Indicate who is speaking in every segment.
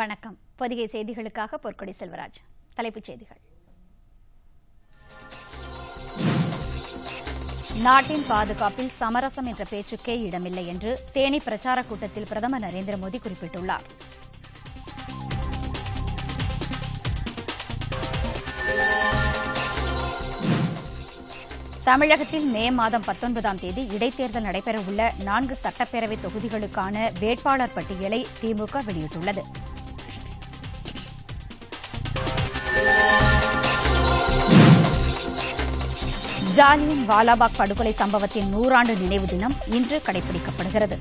Speaker 1: வணக்கம் பொதிகை செய்திகளுக்காக பொற்கொடி செல்வராஜ் தலைப்புச் செய்திகள் நாட்டின் பாதுகாப்பில் சமரசம் என்ற பேச்சுக்கே இடமில்லை என்று தேனி பிரச்சார கூட்டத்தில் பிரதமர் நரேந்திர மோடி குறிப்பிட்டுள்ளார் தமிழகத்தில் மே மாதம் பத்தொன்பதாம் தேதி இடைத்தேர்தல் நடைபெறவுள்ள நான்கு சட்டப்பேரவை தொகுதிகளுக்கான வேட்பாளர் பட்டியலை திமுக வெளியிட்டுள்ளது ஜாலியன் வாலாபாக் படுகொலை சம்பவத்தின் நூறாண்டு நினைவு தினம் இன்று கடைபிடிக்கப்படுகிறது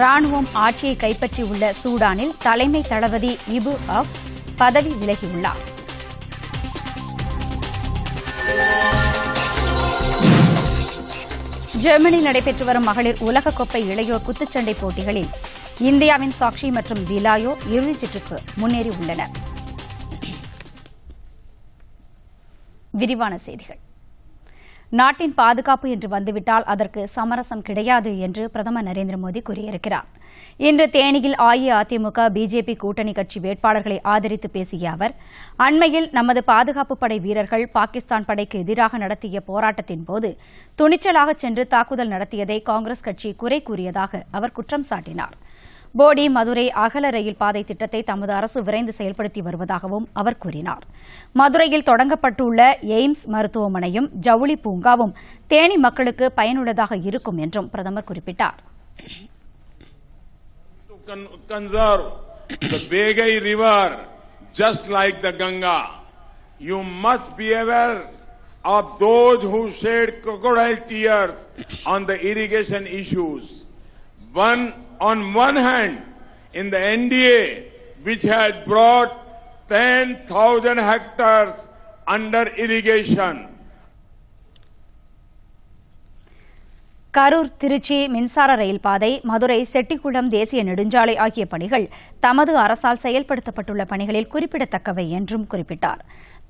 Speaker 1: ராணுவம் ஆட்சியை கைப்பற்றியுள்ள சூடானில் தலைமை தளபதி இபு அப் பதவி விலகியுள்ளார் ஜெர்மனி நடைபெற்று வரும் மகளிர் உலகக்கோப்பை இளையோர் குத்துச்சண்டை போட்டிகளில் இந்தியாவின் சாக்ஷி மற்றும் விலாயோ இறுதிச் சுற்றுக்கு முன்னேறியுள்ளனர் விரிவான செய்திகள் நாட்டின் பாதுகாப்பு என்று வந்துவிட்டால் அதற்கு சமரசம் கிடையாது என்று பிரதமர் நரேந்திர மோடி கூறியிருக்கிறார் இன்று தேனியில் அஇஅதிமுக பிஜேபி கூட்டணி கட்சி வேட்பாளர்களை ஆதரித்து பேசிய அவர் அண்மையில் நமது பாதுகாப்பு படை வீரர்கள் பாகிஸ்தான் படைக்கு எதிராக நடத்திய போராட்டத்தின் போது துணிச்சலாக சென்று தாக்குதல் நடத்தியதை காங்கிரஸ் கட்சி குறை கூறியதாக அவர் குற்றம் சாட்டினாா் போடி மதுரை அகல ரயில் பாதை திட்டத்தை தமது அரசு விரைந்து செயல்படுத்தி வருவதாகவும் அவர் கூறினார் மதுரையில் தொடங்கப்பட்டுள்ள எய்ம்ஸ் மருத்துவமனையும் ஜவுளி பூங்காவும் தேனி மக்களுக்கு பயனுள்ளதாக இருக்கும் என்றும் பிரதமர் குறிப்பிட்டார்
Speaker 2: just like the Ganga. You must be aware of those who shed crocodile tears on the irrigation issues. One on one hand, in the NDA, which has brought 10,000 hectares under irrigation.
Speaker 1: Karur Trichy மின்சார ரயில் பாதை மதுரை செட்டிக்குளம் தேசிய நெடுஞ்சாலை ஆகிய பணிகள் தமது அரசால் செயல்படுத்தப்பட்டுள்ள பணிகளில் குறிப்பிடத்தக்கவை என்றும் குறிப்பிட்டாா்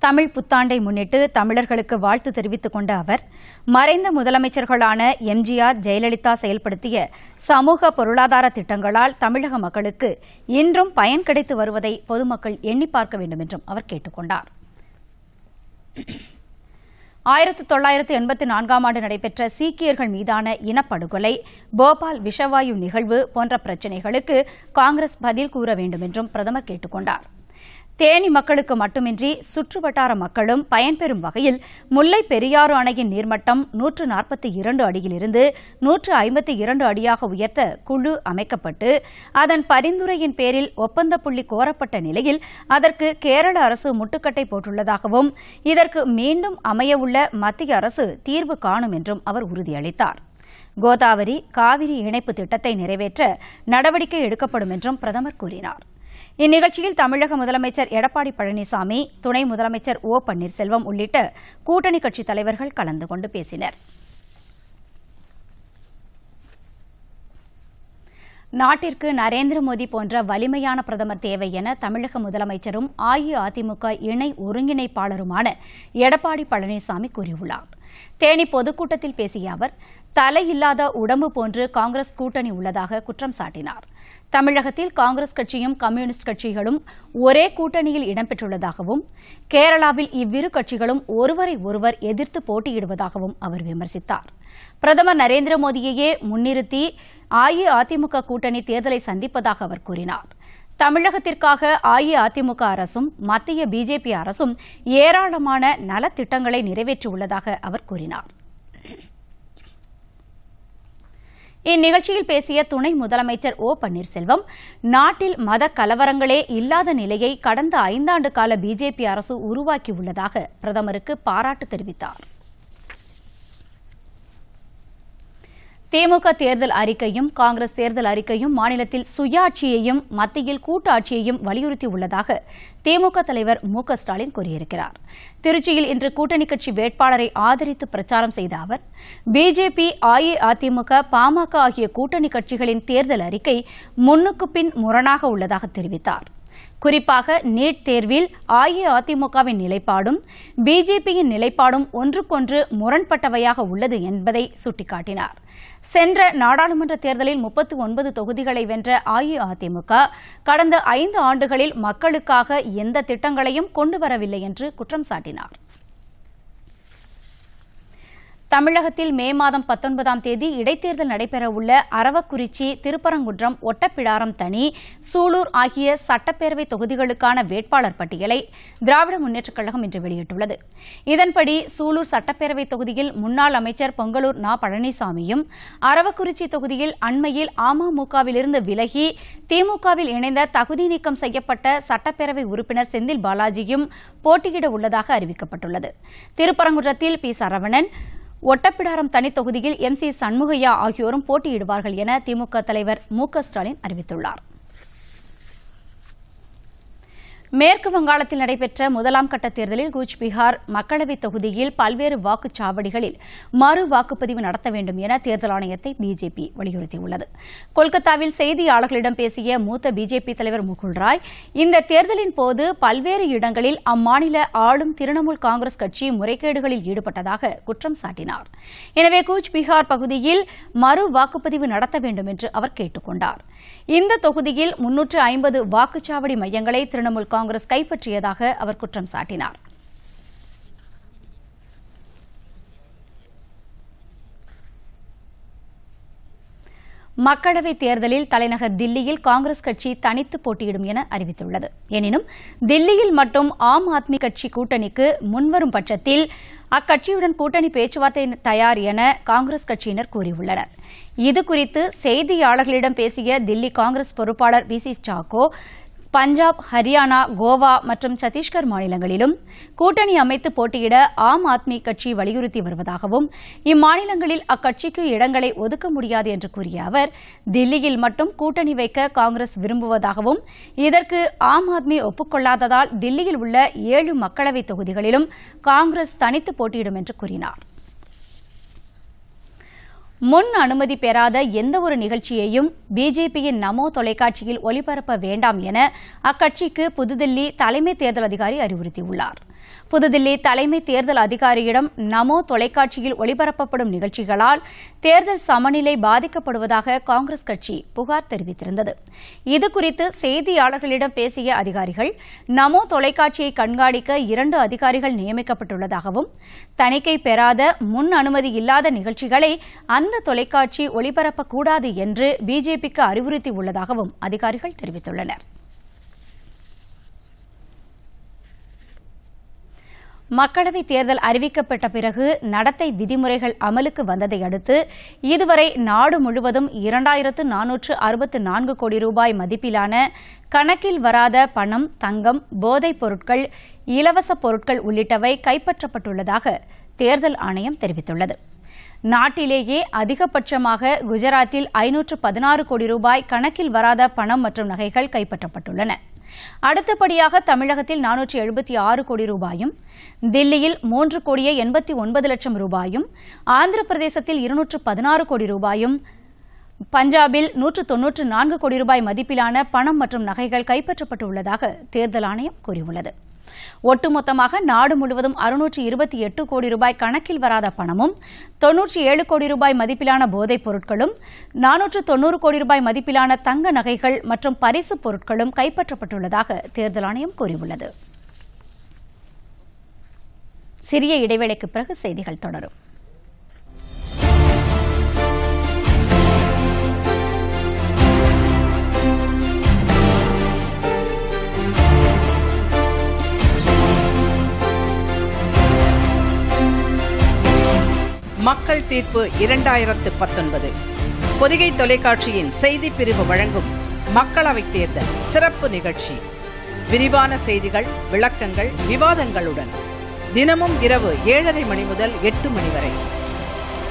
Speaker 1: தமிழ் புத்தாண்டை முன்னிட்டு தமிழர்களுக்கு வாழ்த்து தெரிவித்துக் கொண்ட அவர் மறைந்த முதலமைச்சர்களான எம்ஜிஆர் ஜெயலலிதா செயல்படுத்திய சமூக பொருளாதார திட்டங்களால் தமிழக மக்களுக்கு இன்றும் பயன் கிடைத்து வருவதை பொதுமக்கள் எண்ணி பார்க்க வேண்டும் என்றும் அவர் கேட்டுக் கொண்டார் ஆயிரத்தி தொள்ளாயிரத்து எண்பத்தி நான்காம் ஆண்டு நடைபெற்ற சீக்கியர்கள் மீதான இனப்படுகொலை போபால் விஷவாயு நிகழ்வு போன்ற பிரச்சினைகளுக்கு காங்கிரஸ் பதில் கூற வேண்டும் என்றும் பிரதமர் கேட்டுக் கொண்டாா் தேனி மக்களுக்கு மட்டுமின்றி சுற்றுவட்டார மக்களும் பயன்பெறும் வகையில் முல்லை பெரியாறு அணையின் நீர்மட்டம் நூற்று நாற்பத்தி இரண்டு அடியிலிருந்து நூற்று ஐம்பத்தி இரண்டு அடியாக உயர்த்த குழு அமைக்கப்பட்டு அதன் பரிந்துரையின் பேரில் ஒப்பந்த புள்ளி கோரப்பட்ட நிலையில் அதற்கு கேரள அரசு முட்டுக்கட்டை போட்டுள்ளதாகவும் இதற்கு மீண்டும் அமையவுள்ள மத்திய அரசு தீர்வு காணும் என்றும் அவர் உறுதியளித்தார் கோதாவரி காவிரி இணைப்பு திட்டத்தை நிறைவேற்ற நடவடிக்கை எடுக்கப்படும் என்றும் பிரதமர் கூறினாா் இந்நிகழ்ச்சியில் தமிழக முதலமைச்சர் எடப்பாடி பழனிசாமி துணை முதலமைச்சர் ஓ பன்னீர்செல்வம் உள்ளிட்ட கூட்டணி கட்சித் தலைவர்கள் கலந்து கொண்டு பேசினர் நாட்டிற்கு நரேந்திர மோடி போன்ற வலிமையான பிரதமர் தேவை என தமிழக முதலமைச்சரும் அஇஅதிமுக இணை ஒருங்கிணைப்பாளருமான எடப்பாடி பழனிசாமி கூறியுள்ளார் தேனி பொதுக்கூட்டத்தில் பேசிய அவர் தலையில்லாத உடம்பு போன்று காங்கிரஸ் கூட்டணி உள்ளதாக குற்றம் சாட்டினாா் தமிழகத்தில் காங்கிரஸ் கட்சியும் கம்யூனிஸ்ட் கட்சிகளும் ஒரே கூட்டணியில் இடம்பெற்றுள்ளதாகவும் கேரளாவில் இவ்விரு கட்சிகளும் ஒருவரை ஒருவர் எதிர்த்து போட்டியிடுவதாகவும் அவர் விமர்சித்தார் பிரதமர் நரேந்திர மோடியையே முன்னிறுத்தி அஇஅதிமுக கூட்டணி தேர்தலை சந்திப்பதாக அவர் கூறினார் தமிழகத்திற்காக அஇஅதிமுக அரசும் மத்திய பிஜேபி அரசும் ஏராளமான நலத்திட்டங்களை நிறைவேற்றியுள்ளதாக அவர் கூறினாா் இந்நிகழ்ச்சியில் பேசிய துணை முதலமைச்சர் ஓ பன்னீர்செல்வம் நாட்டில் மத கலவரங்களே இல்லாத நிலையை கடந்த ஐந்தாண்டு கால பிஜேபி அரசு உருவாக்கியுள்ளதாக பிரதமருக்கு பாராட்டு தெரிவித்தாா் திமுக தேர்தல் அறிக்கையும் காங்கிரஸ் தேர்தல் அறிக்கையும் மாநிலத்தில் சுயாட்சியையும் மத்தியில் கூட்டாட்சியையும் வலியுறுத்தி உள்ளதாக திமுக தலைவர் மு ஸ்டாலின் கூறியிருக்கிறார் திருச்சியில் இன்று கூட்டணி கட்சி வேட்பாளரை ஆதரித்து பிரச்சாரம் செய்த அவர் பிஜேபி அஇஅதிமுக பாமக ஆகிய கூட்டணி கட்சிகளின் தேர்தல் அறிக்கை முன்னுக்கு பின் முரணாக உள்ளதாக தெரிவித்தார் குறிப்பாக நீட் தேர்வில் அஇஅதிமுகவின் நிலைப்பாடும் பிஜேபியின் நிலைப்பாடும் ஒன்றுக்கொன்று முரண்பட்டவையாக உள்ளது என்பதை சுட்டிக்காட்டினாா் சென்ற நாடாளுமன்ற தேர்தலில் முப்பத்தி ஒன்பது தொகுதிகளை வென்ற அஇஅதிமுக கடந்த ஐந்து ஆண்டுகளில் மக்களுக்காக எந்த திட்டங்களையும் கொண்டு வரவில்லை என்று குற்றம் சாட்டினாா் தமிழகத்தில் மே மாதம் பத்தொன்பதாம் தேதி இடைத்தேர்தல் நடைபெறவுள்ள அரவக்குறிச்சி திருப்பரங்குன்றம் ஒட்டப்பிடாரம் தனி சூலூர் ஆகிய சட்டப்பேரவை தொகுதிகளுக்கான வேட்பாளர் பட்டியலை திராவிட முன்னேற்றக் கழகம் இன்று வெளியிட்டுள்ளது இதன்படி சூலூர் சட்டப்பேரவை தொகுதியில் முன்னாள் அமைச்சர் பொங்கலூர் நா பழனிசாமியும் அரவக்குறிச்சி தொகுதியில் அண்மையில் அமமுகவிலிருந்து விலகி திமுகவில் இணைந்த தகுதி நீக்கம் செய்யப்பட்ட சட்டப்பேரவை உறுப்பினர் செந்தில் பாலாஜியும் போட்டியிட உள்ளதாக அறிவிக்கப்பட்டுள்ளது திருப்பரங்குன்றத்தில் பி சரவணன் ஒட்டப்பிடாரம் தனி தொகுதியில் எம் சி சண்முகையா ஆகியோரும் போட்டியிடுவார்கள் என திமுக தலைவர் மு ஸ்டாலின் அறிவித்துள்ளார் மேற்கு வங்காளத்தில் நடைபெற்ற முதலாம் கட்ட தேர்தலில் கூச் பீகார் மக்களவைத் தொகுதியில் பல்வேறு வாக்குச்சாவடிகளில் மறு வாக்குப்பதிவு நடத்த வேண்டும் என தேர்தல் ஆணையத்தை பிஜேபி வலியுறுத்தியுள்ளது கொல்கத்தாவில் செய்தியாளர்களிடம் பேசிய மூத்த பிஜேபி தலைவர் முகுல் ராய் இந்த தேர்தலின் போது பல்வேறு இடங்களில் அம்மாநில ஆளும் திரிணாமுல் காங்கிரஸ் கட்சி முறைகேடுகளில் ஈடுபட்டதாக குற்றம் சாட்டினார் எனவே கூச் பீகார் பகுதியில் மறு வாக்குப்பதிவு நடத்த வேண்டும் என்று அவர் கேட்டுக் கொண்டார் இந்த தொகுதியில் முன்னூற்று ஐம்பது வாக்குச்சாவடி மையங்களை திரிணாமுல் காங்கிரஸ் கைப்பற்றியதாக அவர் குற்றம் சாட்டினார் மக்களவைத் தேர்தலில் தலைநகர் தில்லியில் காங்கிரஸ் கட்சி தனித்து போட்டியிடும் என அறிவித்துள்ளது எனினும் தில்லியில் மட்டும் ஆம் ஆத்மி கட்சி கூட்டணிக்கு முன்வரும் பட்சத்தில் அக்கட்சியுடன் கூட்டணி பேச்சுவார்த்தை தயார் என காங்கிரஸ் கட்சியினர் கூறியுள்ளனர் இதுகுறித்து செய்தியாளர்களிடம் பேசிய தில்லி காங்கிரஸ் பொறுப்பாளர் வி சி சாக்கோ பஞ்சாப் ஹரியானா கோவா மற்றும் சத்தீஸ்கர் மாநிலங்களிலும் கூட்டணி அமைத்து போட்டியிட ஆம் ஆத்மி கட்சி வலியுறுத்தி வருவதாகவும் இம்மாநிலங்களில் அக்கட்சிக்கு இடங்களை ஒதுக்க முடியாது என்று கூறிய அவர் தில்லியில் மட்டும் கூட்டணி வைக்க காங்கிரஸ் விரும்புவதாகவும் இதற்கு ஆம் ஆத்மி ஒப்புக்கொள்ளாததால் தில்லியில் உள்ள ஏழு மக்களவை தொகுதிகளிலும் காங்கிரஸ் தனித்து போட்டியிடும் என்று கூறினாா் முன் அனுமதி பெறாத எந்த ஒரு நிகழ்ச்சியையும் பிஜேபியின் நமோ தொலைக்காட்சியில் ஒளிபரப்ப வேண்டாம் என அக்கட்சிக்கு புதுதில்லி தலைமை தேர்தல் அதிகாரி அறிவுறுத்தியுள்ளாா் புதுதில்லி தலைமை தேர்தல் அதிகாரியிடம் நமோ தொலைக்காட்சியில் ஒளிபரப்பப்படும் நிகழ்ச்சிகளால் தேர்தல் சமநிலை பாதிக்கப்படுவதாக காங்கிரஸ் கட்சி புகார் தெரிவித்திருந்தது இதுகுறித்து செய்தியாளர்களிடம் பேசிய அதிகாரிகள் நமோ தொலைக்காட்சியை கண்காணிக்க இரண்டு அதிகாரிகள் நியமிக்கப்பட்டுள்ளதாகவும் தணிக்கை பெறாத முன் அனுமதி இல்லாத நிகழ்ச்சிகளை அந்த தொலைக்காட்சி ஒளிபரப்பக்கூடாது என்று பிஜேபிக்கு அறிவுறுத்தியுள்ளதாகவும் அதிகாரிகள் தெரிவித்துள்ளனா் மக்களவைத் தேர்தல் அறிவிக்கப்பட்ட பிறகு நடத்தை விதிமுறைகள் அமலுக்கு வந்ததை அடுத்து இதுவரை நாடு முழுவதும் இரண்டாயிரத்து நானூற்று அறுபத்து நான்கு கோடி ரூபாய் மதிப்பிலான கணக்கில் வராத பணம் தங்கம் போதைப் பொருட்கள் இலவச பொருட்கள் உள்ளிட்டவை கைப்பற்றப்பட்டுள்ளதாக தேர்தல் ஆணையம் தெரிவித்துள்ளது நாட்டிலேயே அதிகபட்சமாக குஜராத்தில் ஐநூற்று பதினாறு கோடி ரூபாய் கணக்கில் வராத பணம் மற்றும் நகைகள் கைப்பற்றப்பட்டுள்ளன அடுத்தபடியாக தமிழகத்தில் நானூற்றி எழுபத்தி ஆறு கோடி ரூபாயும் தில்லியில் மூன்று கோடியே எண்பத்தி ஒன்பது லட்சம் ரூபாயும் ஆந்திர பிரதேசத்தில் இருநூற்று பதினாறு கோடி ரூபாயும் பஞ்சாபில் நூற்று தொன்னூற்று நான்கு கோடி ரூபாய் மதிப்பிலான பணம் மற்றும் நகைகள் கைப்பற்றப்பட்டுள்ளதாக தேர்தல் ஆணையம் கூறியுள்ளது ஒட்டுமொத்தமாக நாடு முழுவதும் அறுநூற்று இருபத்தி எட்டு கோடி ரூபாய் கணக்கில் வராத பணமும் தொன்னூற்றி ஏழு கோடி ரூபாய் மதிப்பிலான போதைப் பொருட்களும் நானூற்று தொன்னூறு கோடி ரூபாய் மதிப்பிலான தங்க நகைகள் மற்றும் பரிசு பொருட்களும் கைப்பற்றப்பட்டுள்ளதாக தேர்தல் ஆணையம் கூறியுள்ளது சிறிய இடைவேளைக்கு பிறகு செய்திகள் தொடரும்
Speaker 3: மக்கள் தீர்ப்பு இரண்டாயிரத்து பத்தொன்பது பொதிகை தொலைக்காட்சியின் செய்தி பிரிவு வழங்கும் மக்களவை தேர்தல் சிறப்பு நிகழ்ச்சி விரிவான செய்திகள் விளக்கங்கள் விவாதங்களுடன் தினமும் இரவு ஏழரை மணி முதல் எட்டு மணி வரை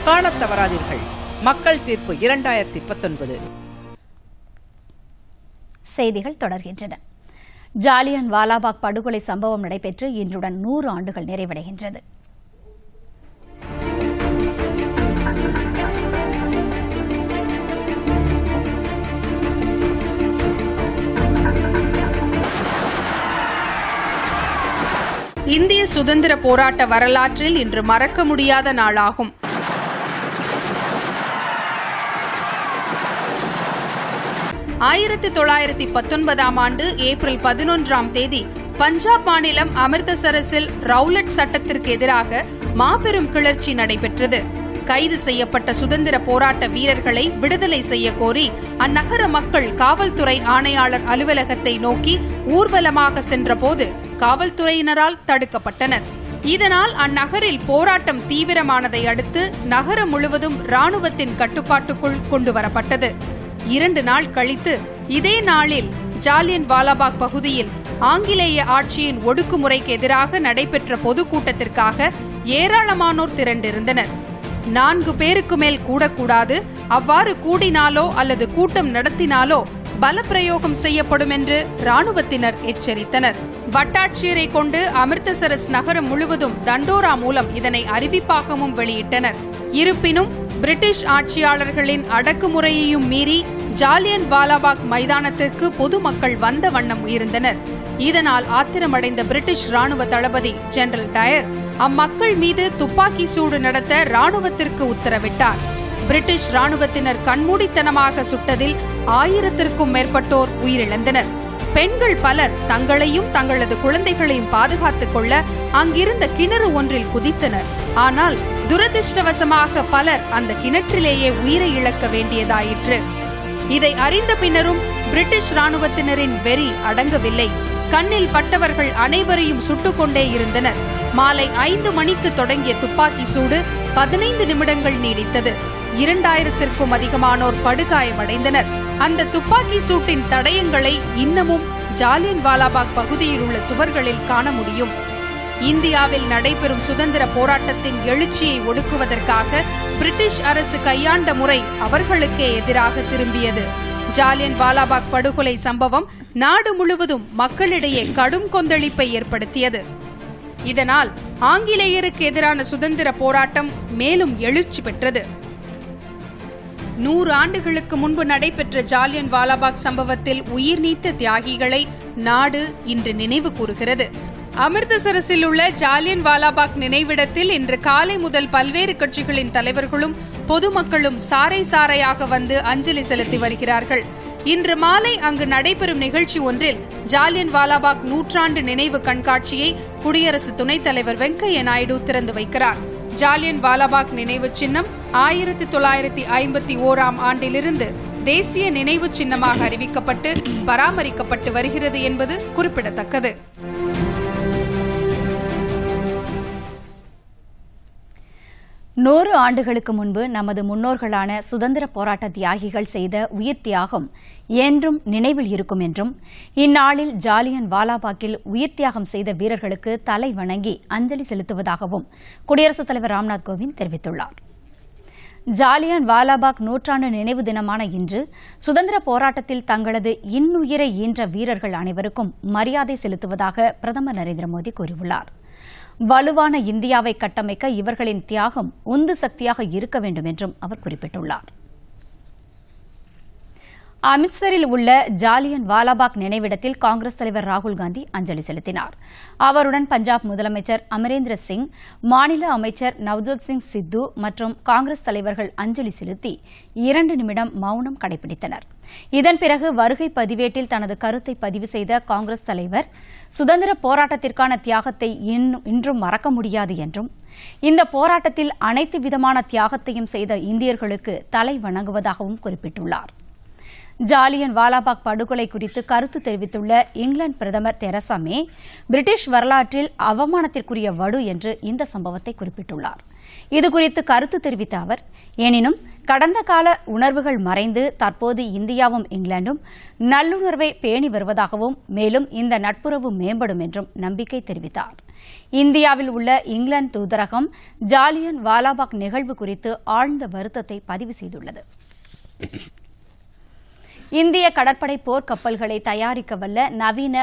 Speaker 3: காண தவறாதீர்கள் மக்கள் தீர்ப்பு இரண்டாயிரத்தி பத்தொன்பது
Speaker 1: செய்திகள் தொடர்கின்றன ஜாலியன் வாலாபாக் படுகொலை சம்பவம் நடைபெற்று இன்றுடன் நூறு ஆண்டுகள் நிறைவடைகின்றது
Speaker 4: இந்திய சுதந்திர போராட்ட வரலாற்றில் இன்று மறக்க முடியாத நாளாகும் ஆயிரத்தி தொள்ளாயிரத்தி பத்தொன்பதாம் ஆண்டு ஏப்ரல் பதினொன்றாம் தேதி பஞ்சாப் மாநிலம் அமிர்தசரஸில் ரவுலட் சட்டத்திற்கு எதிராக மாபெரும் கிளர்ச்சி நடைபெற்றது கைது செய்யப்பட்ட சுதந்திர போராட்ட வீரர்களை விடுதலை செய்ய கோரி அந்நகர மக்கள் காவல்துறை ஆணையாளர் அலுவலகத்தை நோக்கி ஊர்வலமாக சென்றபோது காவல்துறையினரால் தடுக்கப்பட்டனர் இதனால் அந்நகரில் போராட்டம் தீவிரமானதை அடுத்து நகரம் முழுவதும் ராணுவத்தின் கட்டுப்பாட்டுக்குள் கொண்டுவரப்பட்டது இரண்டு நாள் கழித்து இதே நாளில் ஜாலியன் வாலாபாக் பகுதியில் ஆங்கிலேய ஆட்சியின் ஒடுக்குமுறைக்கு எதிராக நடைபெற்ற பொதுக்கூட்டத்திற்காக ஏராளமானோர் திரண்டிருந்தனர் நான்கு பேருக்கு மேல் கூடக்கூடாது அவ்வாறு கூடினாலோ அல்லது கூட்டம் நடத்தினாலோ பல பிரயோகம் செய்யப்படும் என்று ராணுவத்தினர் எச்சரித்தனர் வட்டாட்சியரை கொண்டு அமிர்தசரஸ் நகரம் முழுவதும் தண்டோரா மூலம் இதனை அறிவிப்பாகவும் வெளியிட்டனர் இருப்பினும் பிரிட்டிஷ் ஆட்சியாளர்களின் அடக்குமுறையையும் மீறி ஜாலியன் வாலாபாக் மைதானத்திற்கு பொதுமக்கள் வந்த வண்ணம் உயர்ந்தனர் இதனால் ஆத்திரமடைந்த பிரிட்டிஷ் ராணுவ தளபதி ஜெனரல் டயர் அம்மக்கள் மீது துப்பாக்கி சூடு நடத்த ராணுவத்திற்கு உத்தரவிட்டார் பிரிட்டிஷ் ராணுவத்தினர் கண்மூடித்தனமாக சுட்டதில் ஆயிரத்திற்கும் மேற்பட்டோர் உயிரிழந்தனர் பெண்கள் பலர் தங்களையும் தங்களது குழந்தைகளையும் பாதுகாத்துக் கொள்ள அங்கிருந்த கிணறு ஒன்றில் குதித்தனர் ஆனால் துரதிருஷ்டவசமாக பலர் அந்த கிணற்றிலேயே உயிரை இழக்க வேண்டியதாயிற்று இதை அறிந்த பின்னரும் பிரிட்டிஷ் ராணுவத்தினரின் வெறி அடங்கவில்லை கண்ணில் பட்டவர்கள் அனைவரையும் சுட்டுக் கொண்டே இருந்தனர் மாலை ஐந்து மணிக்கு தொடங்கிய துப்பாக்கி சூடு பதினைந்து நிமிடங்கள் நீடித்தது இரண்டாயிரத்திற்கும் அதிகமானோர் படுகாயமடைந்தனர் அந்த துப்பாக்கி சூட்டின் தடயங்களை இன்னமும் ஜாலியன் வாலாபாக் பகுதியில் உள்ள சுவர்களில் காண முடியும் இந்தியாவில் நடைபெறும் சுதந்திர போராட்டத்தின் எழுச்சியை ஒடுக்குவதற்காக பிரிட்டிஷ் அரசு கையாண்ட முறை அவர்களுக்கே எதிராக திரும்பியது ஜாலியன் வாலாபாக் படுகொலை சம்பவம் நாடு முழுவதும் மக்களிடையே கடும் கொந்தளிப்பை ஏற்படுத்தியது இதனால் ஆங்கிலேயருக்கு எதிரான சுதந்திர போராட்டம் மேலும் எழுச்சி பெற்றது நூறு ஆண்டுகளுக்கு முன்பு நடைபெற்ற ஜாலியன் வாலாபாக் சம்பவத்தில் உயிர் நீத்த தியாகிகளை நாடு இன்று நினைவு கூறுகிறது அமிர்தசரஸில் உள்ள ஜாலியன் வாலாபாக் நினைவிடத்தில் இன்று காலை முதல் பல்வேறு கட்சிகளின் தலைவர்களும் பொதுமக்களும் சாறை சாறையாக வந்து அஞ்சலி செலுத்தி வருகிறார்கள் இன்று மாலை அங்கு நடைபெறும் நிகழ்ச்சி ஒன்றில் ஜாலியன் வாலாபாக் நூற்றாண்டு நினைவு கண்காட்சியை குடியரசு துணைத் தலைவர் வெங்கையா நாயுடு திறந்து வைக்கிறார் ஜாலியன் வாலாபாக் நினைவு சின்னம் ஆயிரத்தி தொள்ளாயிரத்தி ஐம்பத்தி ஓராம் ஆண்டிலிருந்து தேசிய நினைவு சின்னமாக அறிவிக்கப்பட்டு பராமரிக்கப்பட்டு வருகிறது என்பது குறிப்பிடத்தக்கது
Speaker 1: நூறு ஆண்டுகளுக்கு முன்பு நமது முன்னோர்களான சுதந்திர போராட்ட தியாகிகள் செய்த உயிர் தியாகம் என்றும் நினைவில் இருக்கும் என்றும் இந்நாளில் ஜாலியன் வாலாபாக்கில் உயிர் தியாகம் செய்த வீரர்களுக்கு தலை வணங்கி அஞ்சலி செலுத்துவதாகவும் குடியரசுத் தலைவர் ராம்நாத் கோவிந்த் தெரிவித்துள்ளார் ஜாலியன் வாலாபாக் நூற்றாண்டு நினைவு தினமான இன்று சுதந்திர போராட்டத்தில் தங்களது இன்னுயிரை ஈன்ற வீரர்கள் அனைவருக்கும் மரியாதை செலுத்துவதாக பிரதமர் நரேந்திர மோடி கூறியுள்ளாா் வலுவான இந்தியாவை கட்டமைக்க இவர்களின் தியாகம் உந்து சக்தியாக இருக்க வேண்டும் என்றும் அவர் குறிப்பிட்டுள்ளார் அமித்சரில் உள்ள ஜாலியன் வாலாபாக் நினைவிடத்தில் காங்கிரஸ் தலைவர் ராகுல் காந்தி அஞ்சலி செலுத்தினார் அவருடன் பஞ்சாப் முதலமைச்சர் அமரேந்திர சிங் மாநில அமைச்சர் நவ்ஜோத் சிங் சித்து மற்றும் காங்கிரஸ் தலைவர்கள் அஞ்சலி செலுத்தி இரண்டு நிமிடம் மௌனம் கடைபிடித்தனர் இதன் பிறகு வருகை பதிவேட்டில் தனது கருத்தை பதிவு செய்த காங்கிரஸ் தலைவர் சுதந்திர போராட்டத்திற்கான தியாகத்தை இன்றும் மறக்க முடியாது என்றும் இந்த போராட்டத்தில் அனைத்து விதமான தியாகத்தையும் செய்த இந்தியர்களுக்கு தலை வணங்குவதாகவும் குறிப்பிட்டுள்ளாா் ஜாலியன் வாலாபாக் படுகொலை குறித்து கருத்து தெரிவித்துள்ள இங்கிலாந்து பிரதமர் தெரசா மே பிரிட்டிஷ் வரலாற்றில் அவமானத்திற்குரிய வடு என்று இந்த சம்பவத்தை குறிப்பிட்டுள்ளார் இதுகுறித்து கருத்து தெரிவித்த அவர் எனினும் கடந்த கால உணர்வுகள் மறைந்து தற்போது இந்தியாவும் இங்கிலாந்தும் நல்லுணர்வை பேணி வருவதாகவும் மேலும் இந்த நட்புறவு மேம்படும் என்றும் நம்பிக்கை தெரிவித்தார் இந்தியாவில் உள்ள இங்கிலாந்து தூதரகம் ஜாலியன் வாலாபாக் நிகழ்வு குறித்து ஆழ்ந்த வருத்தத்தை பதிவு செய்துள்ளது இந்திய கடற்படை போர் கப்பல்களை தயாரிக்க வல்ல நவீன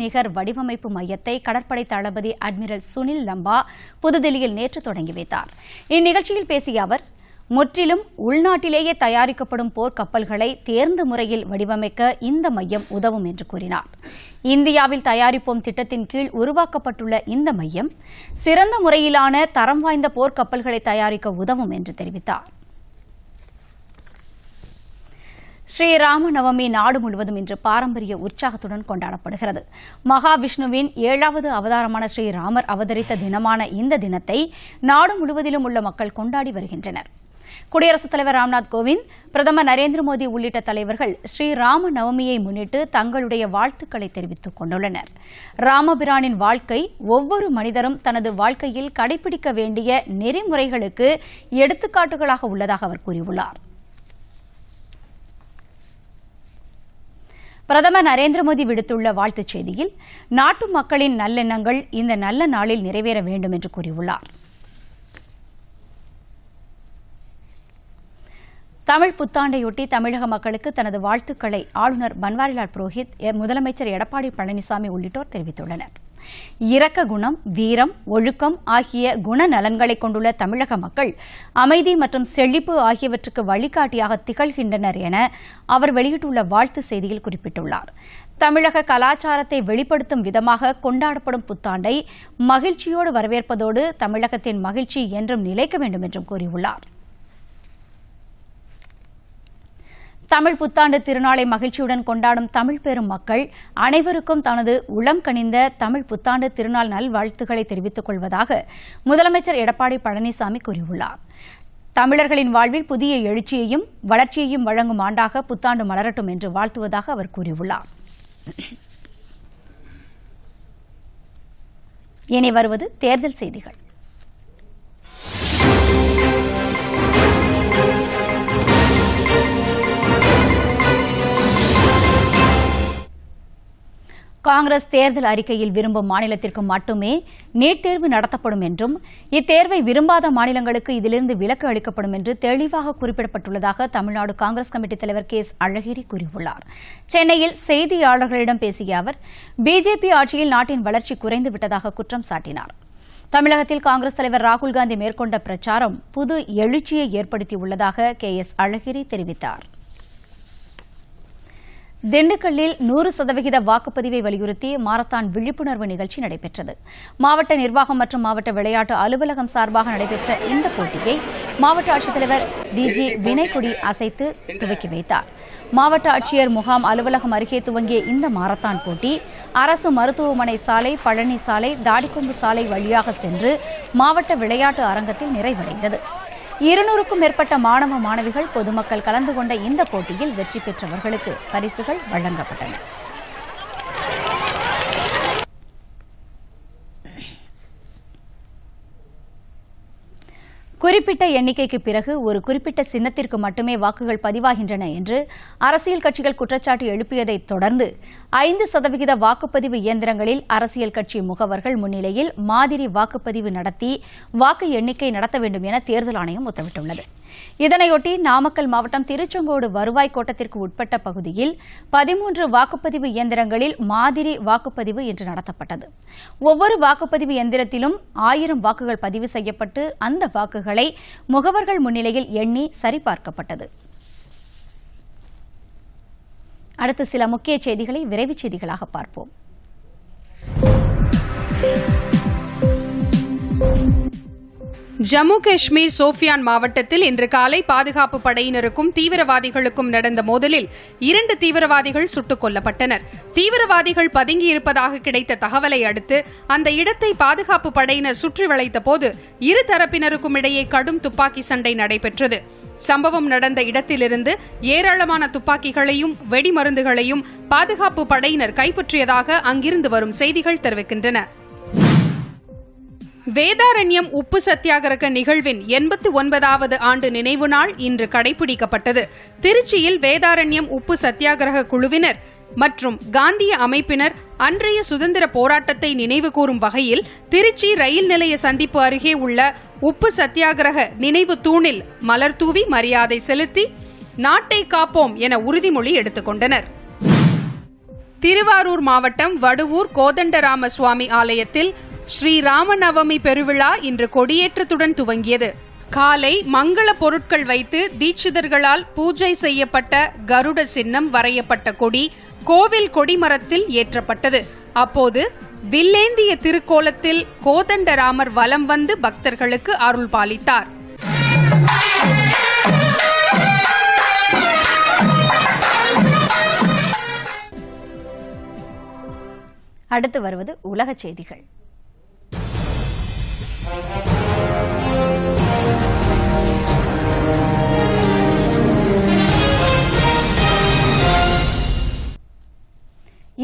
Speaker 1: நிகர் வடிவமைப்பு மையத்தை கடற்படை தளபதி அட்மிரல் சுனில் லம்பா புதுதில்லியில் நேற்று தொடங்கி வைத்தார் இந்நிகழ்ச்சியில் பேசிய அவர் முற்றிலும் உள்நாட்டிலேயே தயாரிக்கப்படும் போர் கப்பல்களை தேர்ந்த முறையில் வடிவமைக்க இந்த மையம் உதவும் என்று கூறினார் இந்தியாவில் தயாரிப்போம் திட்டத்தின் கீழ் உருவாக்கப்பட்டுள்ள இந்த மையம் சிறந்த முறையிலான தரம் வாய்ந்த போர்க்கப்பல்களை தயாரிக்க உதவும் என்று தெரிவித்தார் ஸ்ரீராம நவமி நாடு முழுவதும் இன்று பாரம்பரிய உற்சாகத்துடன் கொண்டாடப்படுகிறது மகாவிஷ்ணுவின் ஏழாவது அவதாரமான ஸ்ரீராமர் அவதரித்த தினமான இந்த தினத்தை நாடு முழுவதிலும் உள்ள மக்கள் கொண்டாடி வருகின்றனர் குடியரசுத் தலைவர் ராம்நாத் கோவிந்த் பிரதமர் நரேந்திர மோடி உள்ளிட்ட தலைவர்கள் ஸ்ரீராம நவமியை முன்னிட்டு தங்களுடைய வாழ்த்துக்களை தெரிவித்துக் கொண்டுள்ளனர் ராமபிரானின் வாழ்க்கை ஒவ்வொரு மனிதரும் தனது வாழ்க்கையில் கடைபிடிக்க வேண்டிய நெறிமுறைகளுக்கு எடுத்துக்காட்டுகளாக உள்ளதாக அவர் கூறியுள்ளாா் பிரதமர் நரேந்திர மோடி விடுத்துள்ள வாழ்த்துச் செய்தியில் நாட்டு மக்களின் நல்லெண்ணங்கள் இந்த நல்ல நாளில் நிறைவேற வேண்டும் என்று கூறியுள்ளார் தமிழ் புத்தாண்டையொட்டி தமிழக மக்களுக்கு தனது வாழ்த்துக்களை ஆளுநர் பன்வாரிலால் புரோஹித் முதலமைச்சர் எடப்பாடி பழனிசாமி உள்ளிட்டோர் தெரிவித்துள்ளனா் இரக்க குணம் வீரம் ஒழுக்கம் ஆகிய குணநலன்களை கொண்டுள்ள தமிழக மக்கள் அமைதி மற்றும் செழிப்பு ஆகியவற்றுக்கு வழிகாட்டியாக திகழ்கின்றனர் என அவர் வெளியிட்டுள்ள வாழ்த்து செய்தியில் குறிப்பிட்டுள்ளார் தமிழக கலாச்சாரத்தை வெளிப்படுத்தும் விதமாக கொண்டாடப்படும் புத்தாண்டை மகிழ்ச்சியோடு வரவேற்பதோடு தமிழகத்தின் மகிழ்ச்சி என்றும் நிலைக்க வேண்டும் என்றும் கூறியுள்ளாா் தமிழ் புத்தாண்டு திருநாளை மகிழ்ச்சியுடன் கொண்டாடும் தமிழ் பெரும் மக்கள் அனைவருக்கும் தனது உளம் கனிந்த தமிழ் புத்தாண்டு திருநாள் நல்வாழ்த்துக்களை தெரிவித்துக் கொள்வதாக முதலமைச்சர் எடப்பாடி பழனிசாமி கூறியுள்ளார் தமிழர்களின் வாழ்வில் புதிய எழுச்சியையும் வளர்ச்சியையும் வழங்கும் ஆண்டாக புத்தாண்டு மலரட்டும் என்று வாழ்த்துவதாக அவர் கூறியுள்ளார் இனி வருவது தேர்தல் செய்திகள் காங்கிரஸ் தேர்தல் அறிக்கையில் விரும்பும் மாநிலத்திற்கு மட்டுமே நீட் தேர்வு நடத்தப்படும் என்றும் இத்தேர்வை விரும்பாத மாநிலங்களுக்கு இதிலிருந்து விலக்கு அளிக்கப்படும் என்று தெளிவாக குறிப்பிடப்பட்டுள்ளதாக தமிழ்நாடு காங்கிரஸ் கமிட்டி தலைவர் கே எஸ் அழகிரி கூறியுள்ளார் சென்னையில் செய்தியாளர்களிடம் பேசிய அவர் பிஜேபி ஆட்சியில் நாட்டின் வளர்ச்சி குறைந்துவிட்டதாக குற்றம் சாட்டினார் தமிழகத்தில் காங்கிரஸ் தலைவர் ராகுல்காந்தி மேற்கொண்ட பிரச்சாரம் புது எழுச்சியை ஏற்படுத்தியுள்ளதாக கே எஸ் அழகிரி தெரிவித்தாா் திண்டுக்கல்லில் நூறு சதவிகித வாக்குப்பதிவை வலியுறுத்தி மாரத்தான் விழிப்புணர்வு நிகழ்ச்சி நடைபெற்றது மாவட்ட நிர்வாகம் மற்றும் மாவட்ட விளையாட்டு அலுவலகம் சார்பாக நடைபெற்ற இந்த போட்டியை மாவட்ட ஆட்சித்தலைவர் டிஜி வினைக்குடி அசைத்து துவக்கி வைத்தார் மாவட்ட ஆட்சியர் முகாம் அலுவலகம் அருகே துவங்கிய இந்த மாரத்தான் போட்டி அரசு மருத்துவமனை சாலை பழனி சாலை தாடிக்கொம்பு சாலை வழியாக சென்று மாவட்ட விளையாட்டு அரங்கத்தில் நிறைவடைந்தது இருநூறுக்கும் மேற்பட்ட மாணவ மாணவிகள் பொதுமக்கள் கலந்து கொண்ட இந்த போட்டியில் வெற்றி பெற்றவர்களுக்கு பரிசுகள் வழங்கப்பட்டன குறிப்பிட்ட எண்ணிக்கைக்கு பிறகு ஒரு குறிப்பிட்ட சின்னத்திற்கு மட்டுமே வாக்குகள் பதிவாகின்றன என்று அரசியல் கட்சிகள் குற்றச்சாட்டு எழுப்பியதைத் தொடர்ந்து ஐந்து சதவிகித வாக்குப்பதிவு இயந்திரங்களில் அரசியல் கட்சி முகவர்கள் முன்னிலையில் மாதிரி வாக்குப்பதிவு நடத்தி வாக்கு எண்ணிக்கை நடத்த வேண்டும் என தேர்தல் ஆணையம் உத்தரவிட்டுள்ளது இதனையொட்டி நாமக்கல் மாவட்டம் திருச்செங்கோடு வருவாய் கோட்டத்திற்கு உட்பட்ட பகுதியில் பதிமூன்று வாக்குப்பதிவு இயந்திரங்களில் மாதிரி வாக்குப்பதிவு இன்று நடத்தப்பட்டது ஒவ்வொரு வாக்குப்பதிவு இயந்திரத்திலும் ஆயிரம் வாக்குகள் பதிவு செய்யப்பட்டு அந்த வாக்குகளை முகவர்கள் முன்னிலையில் எண்ணி சரிபார்க்கப்பட்டது அடுத்து சில முக்கிய செய்திகளை விரைவுச் செய்திகளாக பார்ப்போம்
Speaker 5: ஜம்மு காஷ்மீர் சோபியான் மாவட்டத்தில் இன்று காலை பாதுகாப்பு படையினருக்கும் தீவிரவாதிகளுக்கும் நடந்த மோதலில் இரண்டு தீவிரவாதிகள் சுட்டுக் கொல்லப்பட்டனர் தீவிரவாதிகள் பதுங்கியிருப்பதாக கிடைத்த தகவலை அடுத்து அந்த இடத்தை பாதுகாப்பு படையினர் சுற்றி வளைத்தபோது இரு தரப்பினருக்கும் இடையே கடும் துப்பாக்கி சண்டை நடைபெற்றது சம்பவம் நடந்த இடத்திலிருந்து ஏராளமான துப்பாக்கிகளையும் வெடிமருந்துகளையும் பாதுகாப்பு படையினர் கைப்பற்றியதாக அங்கிருந்து வரும் செய்திகள் தெரிவிக்கின்றன வேதாரண்யம் உப்பு சத்தியாகிரக நிகழ்வின் எண்பத்தி ஒன்பதாவது ஆண்டு நினைவு நாள் இன்று கடைபிடிக்கப்பட்டது திருச்சியில் வேதாரண்யம் உப்பு சத்தியாகிரக குழுவினர் மற்றும் காந்திய அமைப்பினர் அன்றைய சுதந்திர போராட்டத்தை நினைவு கூறும் வகையில் திருச்சி ரயில் நிலைய சந்திப்பு அருகே உள்ள உப்பு சத்தியாகிரக நினைவு தூணில் மலர் தூவி மரியாதை செலுத்தி நாட்டை காப்போம் என உறுதிமொழி எடுத்துக்கொண்டனர் திருவாரூர் மாவட்டம் வடுவூர் கோதண்டராம சுவாமி ஆலயத்தில் ஸ்ரீராம நவமி பெருவிழா இன்று கொடியேற்றத்துடன் துவங்கியது காலை மங்கள பொருட்கள் வைத்து தீட்சிதர்களால் பூஜை செய்யப்பட்ட கருட சின்னம் வரையப்பட்ட கொடி கோவில் கொடிமரத்தில் ஏற்றப்பட்டது அப்போது வில்லேந்திய திருக்கோலத்தில் கோதண்டராமர் வலம் வந்து பக்தர்களுக்கு அருள் பாலித்தார்
Speaker 1: அடுத்து வருவது உலக செய்திகள்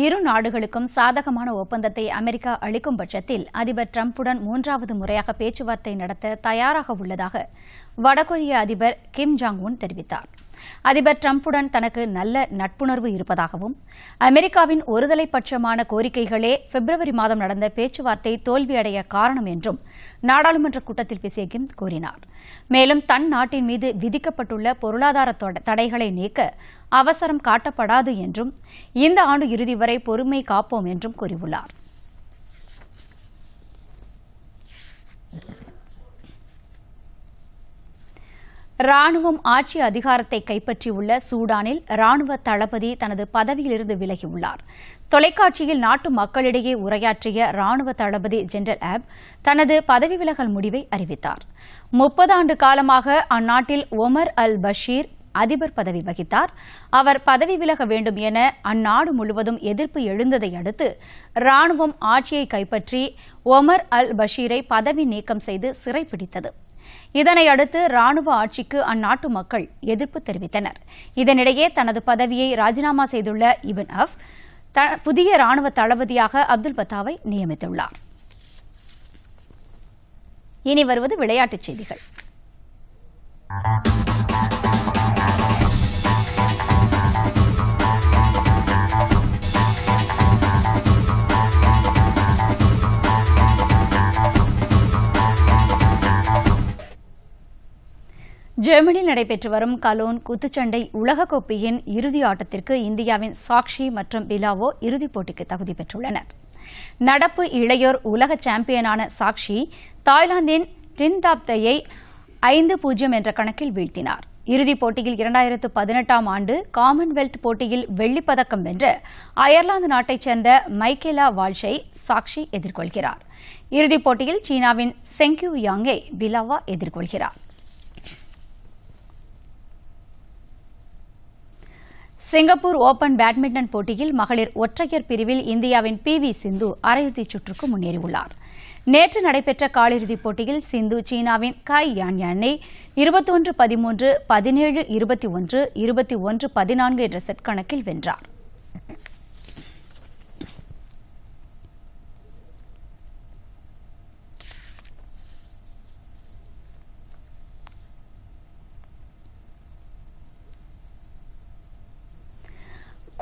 Speaker 1: இரு நாடுகளுக்கும் சாதகமான ஒப்பந்தத்தை அமெரிக்கா அளிக்கும் பட்சத்தில் அதிபர் டிரம்புடன் மூன்றாவது முறையாக பேச்சுவார்த்தை நடத்த தயாராக உள்ளதாக வடகொரிய அதிபர் கிம் ஜாங் உன் தெரிவித்தார் அதிபர் டிரம்புடன் தனக்கு நல்ல நட்புணர்வு இருப்பதாகவும் அமெரிக்காவின் ஒருதலைப்பட்சமான கோரிக்கைகளே பிப்ரவரி மாதம் நடந்த பேச்சுவார்த்தை தோல்வியடைய காரணம் என்றும் நாடாளுமன்ற கூட்டத்தில் பேசிய கிம் கூறினார் மேலும் தன் நாட்டின் மீது விதிக்கப்பட்டுள்ள பொருளாதார தடைகளை நீக்க அவசரம் காட்டப்படாது என்றும் இந்த ஆண்டு இறுதி வரை பொறுமை காப்போம் என்றும் கூறியுள்ளார் ராணுவம் ஆட்சி அதிகாரத்தை கைப்பற்றியுள்ள சூடானில் ராணுவ தளபதி தனது பதவியிலிருந்து விலகியுள்ளார் தொலைக்காட்சியில் நாட்டு மக்களிடையே உரையாற்றிய ராணுவ தளபதி ஜெனரல் ஆப் தனது பதவி விலகல் முடிவை அறிவித்தார் முப்பதாண்டு காலமாக அந்நாட்டில் ஒமர் அல் பஷீர் அதிபர் பதவி வகித்தார் அவர் பதவி விலக வேண்டும் என அந்நாடு முழுவதும் எதிர்ப்பு எழுந்ததை அடுத்து ராணுவம் ஆட்சியை கைப்பற்றி ஒமர் அல் பஷீரை பதவி நீக்கம் செய்து சிறைப்பிடித்தது இதனையடுத்து ராணுவ ஆட்சிக்கு அந்நாட்டு மக்கள் எதிர்ப்பு தெரிவித்தனர் இதனிடையே தனது பதவியை ராஜினாமா செய்துள்ள இபின் அஃப் புதிய ராணுவ தளபதியாக அப்துல் பத்தாவை நியமித்துள்ளார் இனி வருவது விளையாட்டுச் செய்திகள் ஜெர்மனியில் நடைபெற்று வரும் கலோன் குத்துச்சண்டை உலகக்கோப்பையின் இறுதி ஆட்டத்திற்கு இந்தியாவின் சாக்ஷி மற்றும் பிலாவோ இறுதிப் போட்டிக்கு தகுதி பெற்றுள்ளனர் நடப்பு இளையோர் உலக சாம்பியனான சாக்ஷி தாய்லாந்தின் டின்தாப்தையை ஐந்து பூஜ்ஜியம் என்ற கணக்கில் வீழ்த்தினார் இறுதிப் போட்டியில் இரண்டாயிரத்து பதினெட்டாம் ஆண்டு காமன்வெல்த் போட்டியில் வெள்ளிப்பதக்கம் வென்ற அயர்லாந்து நாட்டைச் சேர்ந்த மைக்கேலா வால்ஷை சாக்ஷி எதிர்கொள்கிறார் இறுதிப் போட்டியில் சீனாவின் செங்க்யூ யாங்கை பிலாவா எதிர்கொள்கிறார் சிங்கப்பூர் ஓபன் பேட்மிண்டன் போட்டியில் மகளிர் ஒற்றையர் பிரிவில் இந்தியாவின் பி வி சிந்து அரையிறுதிச் சுற்றுக்கு முன்னேறியுள்ளார் நேற்று நடைபெற்ற காலிறுதிப் போட்டியில் சிந்து சீனாவின் காய் யான் யானை இருபத்தொன்று பதிமூன்று பதினேழு இருபத்தி ஒன்று இருபத்தி ஒன்று பதினான்கு என்ற செட் கணக்கில் வென்றார்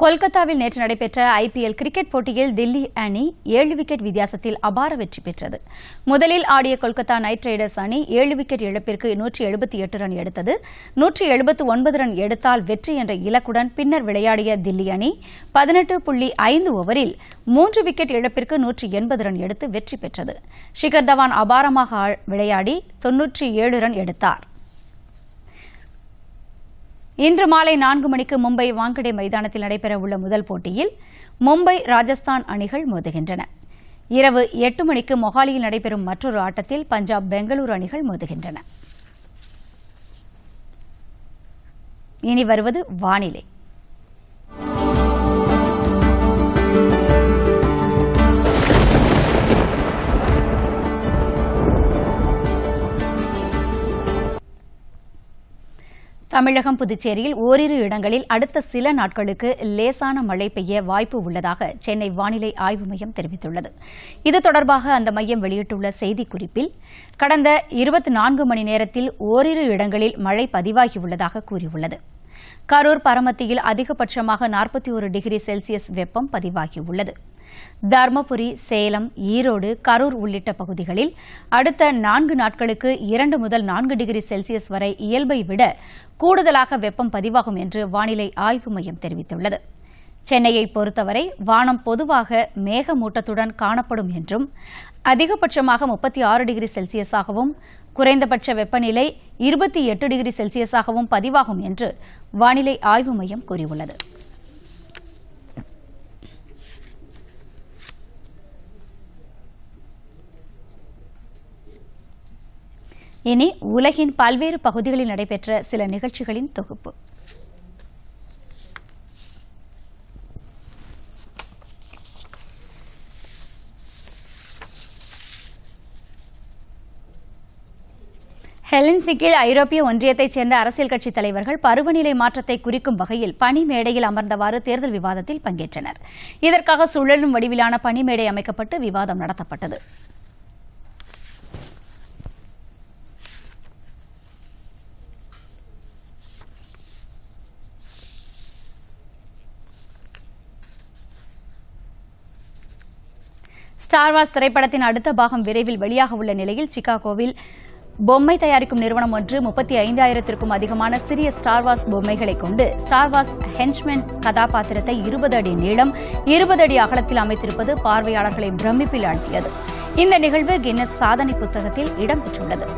Speaker 1: கொல்கத்தாவில் நேற்று நடைபெற்ற ஐபிஎல் கிரிக்கெட் போட்டியில் தில்லி அணி ஏழு விக்கெட் வித்தியாசத்தில் அபார வெற்றி பெற்றது முதலில் ஆடிய கொல்கத்தா நைட் ரைடர்ஸ் அணி ஏழு விக்கெட் இழப்பிற்கு நூற்றி எழுபத்தி எட்டு ரன் எடுத்தது நூற்றி எழுபத்து ஒன்பது ரன் எடுத்தால் வெற்றி என்ற இலக்குடன் பின்னர் விளையாடிய தில்லி அணி பதினெட்டு புள்ளி ஐந்து ஓவரில் மூன்று விக்கெட் இழப்பிற்கு நூற்றி எண்பது ரன் எடுத்து வெற்றி பெற்றது ஷிகர் தவான் அபாரமாக விளையாடி தொன்னூற்றி ஏழு ரன் எடுத்தார் இன்று மாலை நான்கு மணிக்கு மும்பை வாங்கடே மைதானத்தில் நடைபெறவுள்ள முதல் போட்டியில் மும்பை ராஜஸ்தான் அணிகள் மோதுகின்றன இரவு எட்டு மணிக்கு மொஹாலியில் நடைபெறும் மற்றொரு ஆட்டத்தில் பஞ்சாப் பெங்களூரு அணிகள் மோதுகின்றன இனி வருவது வானிலை தமிழகம் புதுச்சேரியில் ஓரிரு இடங்களில் அடுத்த சில நாட்களுக்கு லேசான மழை பெய்ய வாய்ப்பு உள்ளதாக சென்னை வானிலை ஆய்வு மையம் தெரிவித்துள்ளது இது தொடர்பாக அந்த மையம் வெளியிட்டுள்ள செய்திக்குறிப்பில் கடந்த இருபத்தி நான்கு மணி நேரத்தில் ஓரிரு இடங்களில் மழை பதிவாகியுள்ளதாக கூறியுள்ளது கரூர் பரமத்தியில் அதிகபட்சமாக நாற்பத்தி ஒரு டிகிரி செல்சியஸ் வெப்பம் பதிவாகியுள்ளது தர்மபுரி சேலம் ஈரோடு கரூர் உள்ளிட்ட பகுதிகளில் அடுத்த நான்கு நாட்களுக்கு இரண்டு முதல் நான்கு டிகிரி செல்சியஸ் வரை இயல்பை விட கூடுதலாக வெப்பம் பதிவாகும் என்று வானிலை ஆய்வு மையம் தெரிவித்துள்ளது சென்னையை பொறுத்தவரை வானம் பொதுவாக மேகமூட்டத்துடன் காணப்படும் என்றும் அதிகபட்சமாக முப்பத்தி ஆறு டிகிரி செல்சியஸாகவும் குறைந்தபட்ச வெப்பநிலை இருபத்தி எட்டு டிகிரி செல்சியஸாகவும் பதிவாகும் என்று வானிலை ஆய்வு மையம் கூறியுள்ளது இனி உலகின் பல்வேறு பகுதிகளில் நடைபெற்ற சில நிகழ்ச்சிகளின் தொகுப்பு ஹெலின்சிக்கில் ஐரோப்பிய ஒன்றியத்தைச் சேர்ந்த அரசியல் கட்சித் தலைவர்கள் பருவநிலை மாற்றத்தை குறிக்கும் வகையில் பனி மேடையில் அமர்ந்தவாறு தேர்தல் விவாதத்தில் பங்கேற்றனர் இதற்காக சுழலும் வடிவிலான பனி மேடை அமைக்கப்பட்டு விவாதம் நடத்தப்பட்டது ஸ்டார் வார்ஸ் திரைப்படத்தின் அடுத்த பாகம் விரைவில் வெளியாக உள்ள நிலையில் சிகாகோவில் பொம்மை தயாரிக்கும் நிறுவனம் ஒன்று முப்பத்தி ஐந்தாயிரத்திற்கும் அதிகமான சிறிய ஸ்டார் வார்ஸ் பொம்மைகளை கொண்டு ஸ்டார் வார்ஸ் ஹென்ச்மென் கதாபாத்திரத்தை இருபது அடி நீளம் இருபது அடி அகலத்தில் அமைத்திருப்பது பார்வையாளர்களை பிரமிப்பில் ஆழ்த்தியது இந்த நிகழ்வு கின்னஸ் சாதனை புத்தகத்தில் இடம்பெற்றுள்ளது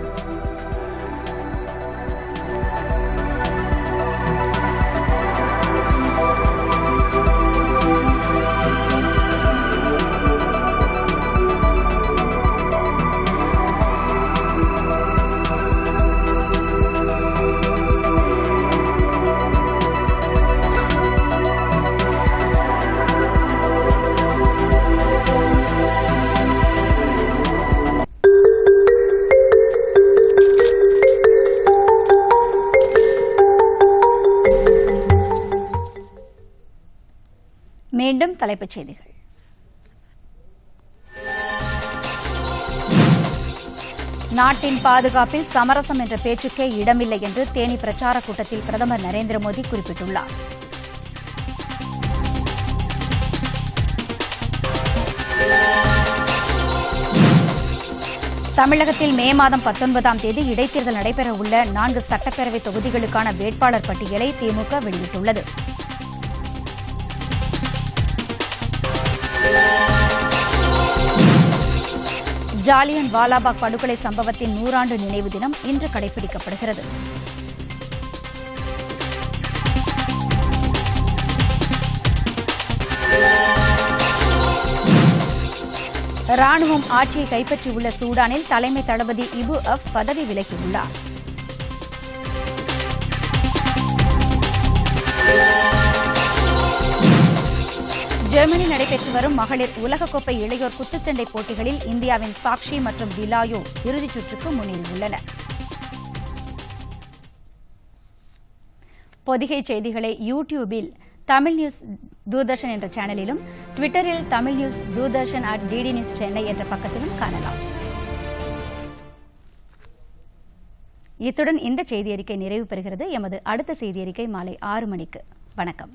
Speaker 1: மீண்டும் தலைப்புச் செய்திகள் நாட்டின் பாதுகாப்பில் சமரசம் என்ற பேச்சுக்கே இடமில்லை என்று தேனி பிரச்சார கூட்டத்தில் பிரதமர் நரேந்திர மோடி குறிப்பிட்டுள்ளார் தமிழகத்தில் மே மாதம் பத்தொன்பதாம் தேதி இடைத்தேர்தல் நடைபெறவுள்ள நான்கு சட்டப்பேரவை தொகுதிகளுக்கான வேட்பாளர் பட்டியலை திமுக வெளியிட்டுள்ளது ஜாலியன் வாலாபாக் படுகொலை சம்பவத்தின் நூறாண்டு நினைவு தினம் இன்று கடைபிடிக்கப்படுகிறது ராணுவம் ஆட்சியை கைப்பற்றியுள்ள சூடானில் தலைமை தளபதி இபு அப் பதவி விலகியுள்ளார் ஜெர்மனி நடைபெற்று வரும் மகளிர் உலகக்கோப்பை இளையோர் குத்துச்சண்டை போட்டிகளில் இந்தியாவின் சாக்ஷி மற்றும் திலாயோ இறுதிச் சுற்றுக்கு முன்னேறியுள்ளனர் பொதிகை செய்திகளை யூ டியூபில் தமிழ் நியூஸ் தூர்தர்ஷன் என்ற சேனலிலும் டுவிட்டரில் Tamil news Doordarshan at DD news Chennai என்ற பக்கத்திலும் காணலாம் இத்துடன் இந்த செய்தியறிக்கை நிறைவு பெறுகிறது எமது அடுத்த செய்தியறிக்கை மாலை ஆறு மணிக்கு வணக்கம்